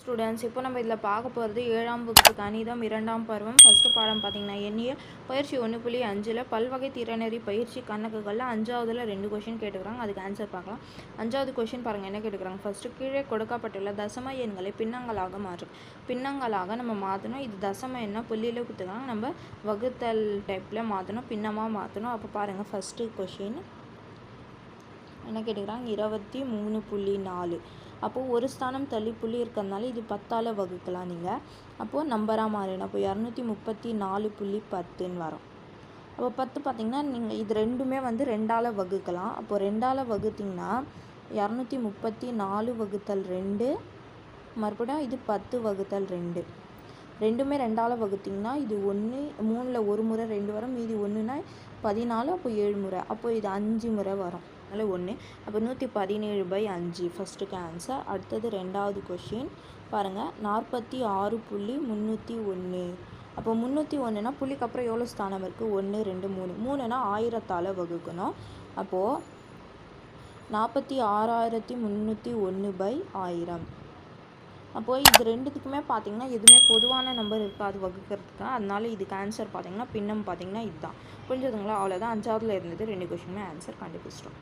Students இப்போ நம்ம இதில் பார்க்க போகிறது ஏழாம் வகுப்பு கணிதம் இரண்டாம் பருவம். ஃபஸ்ட்டு பாடம் பார்த்திங்கன்னா எண்ணிய பயிற்சி ஒன்று புள்ளி அஞ்சில் பல்வகை திறனறி பயிற்சி கணக்குகளில் அஞ்சாவதில் ரெண்டு கொஷின் கேட்டுக்கிறாங்க. அதுக்கு ஆன்சர் பார்க்கலாம். அஞ்சாவது கொஷின் பாருங்கள் என்ன கேட்டுக்கிறாங்க? ஃபஸ்ட்டு கீழே கொடுக்கப்பட்டுள்ள தசம எண்களை பின்னங்களாக மாற்றும். பின்னங்களாக நம்ம மாற்றணும். இது தசம எண்ணை புள்ளியில் கொடுத்துக்கலாம் நம்ம வகுத்தல் டைப்பில் மாற்றணும் பின்னமாக மாற்றணும். அப்போ பாருங்கள் ஃபஸ்ட்டு கொஷின் என்ன கேட்டுக்கிறாங்க? இருபத்தி மூணு புள்ளி நாலு. அப்போது ஒரு ஸ்தானம் தள்ளி புள்ளி இருக்கிறதுனால இது பத்தால் வகுக்கலாம் நீங்கள் அப்போது நம்பராக மாறிடும். அப்போ இரநூத்தி முப்பத்தி நாலு புள்ளி பத்துன்னு வரும். அப்போ பத்து பார்த்திங்கன்னா நீங்கள் இது ரெண்டுமே வந்து ரெண்டால் வகுக்கலாம். அப்போது ரெண்டால் வகுத்திங்கன்னா இரநூத்தி முப்பத்தி நாலு வகுத்தல் ரெண்டு மறுபடியும் இது பத்து வகுத்தல் ரெண்டு. ரெண்டுமே ரெண்டால் வகுத்திங்கன்னா இது ஒன்று மூணில் ஒரு முறை ரெண்டு வரும். மீதி ஒன்றுனா பதினாலு அப்போ ஏழு முறை. அப்போ இது அஞ்சு முறை வரும். அதனால் ஒன்று. அப்போ நூற்றி பதினேழு பை அஞ்சு. ஃபஸ்ட்டுக்கு ஆன்சர் அடுத்தது ரெண்டாவது கொஷின் பாருங்கள் நாற்பத்தி ஆறு புள்ளி முந்நூற்றி ஒன்று. அப்போ முந்நூற்றி ஒன்றுனா புள்ளிக்கு அப்புறம் எவ்வளோ ஸ்தானம் இருக்குது ஒன்று ரெண்டு மூணு. மூணுனா ஆயிரத்தால் வகுக்கணும். அப்போது நாற்பத்தி ஆறாயிரத்தி முந்நூற்றி ஒன்று பை ஆயிரம். அப்போது இது ரெண்டுத்துக்குமே பார்த்திங்கன்னா எதுவுமே பொதுவான நம்பர் இருக்காது வகுக்கிறதுக்கு. அதனால இதுக்கு ஆன்சர் பார்த்தீங்கன்னா பின்னம் பார்த்தீங்கன்னா இதுதான். புரிஞ்சதுங்களா? அவ்வளோதான் அஞ்சாவதுல இருந்தது. ரெண்டு கொஷினுமே ஆன்சர் கண்டுபிடிச்சிட்டோம்.